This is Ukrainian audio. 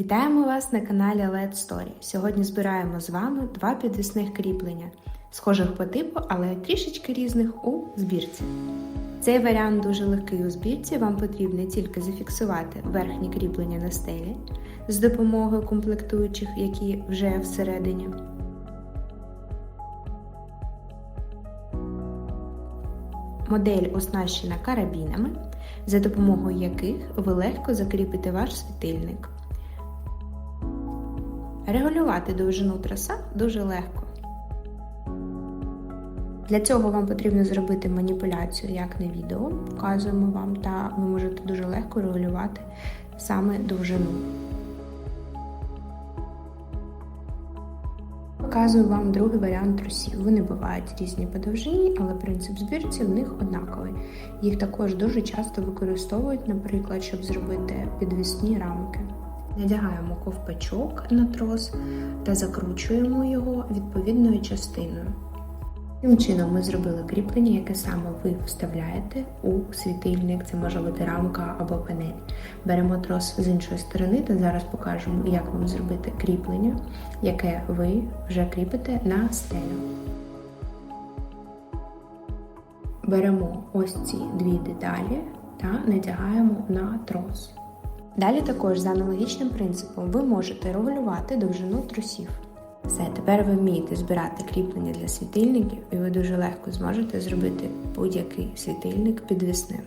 Вітаємо вас на каналі LED Story. Сьогодні збираємо з вами два підвісних кріплення, схожих по типу, але трішечки різних у збірці. Цей варіант дуже легкий у збірці. Вам потрібно тільки зафіксувати верхні кріплення на стелі з допомогою комплектуючих, які вже всередині. Модель оснащена карабінами, за допомогою яких ви легко закріпите ваш світильник. Регулювати довжину траса дуже легко. Для цього вам потрібно зробити маніпуляцію, як на відео, показуємо вам, та ви можете дуже легко регулювати саме довжину. Показую вам другий варіант трусів. Вони бувають різні по довжині, але принцип збірці в них однаковий. Їх також дуже часто використовують, наприклад, щоб зробити підвісні рамки. Надягаємо ковпачок на трос та закручуємо його відповідною частиною. Таким чином ми зробили кріплення, яке саме ви вставляєте у світильник, це може бути рамка або панель. Беремо трос з іншої сторони та зараз покажемо, як вам зробити кріплення, яке ви вже кріпите на стелю. Беремо ось ці дві деталі та надягаємо на трос. Далі також за аналогічним принципом ви можете регулювати довжину трусів. Все, тепер ви вмієте збирати кріплення для світильників, і ви дуже легко зможете зробити будь-який світильник підвісним.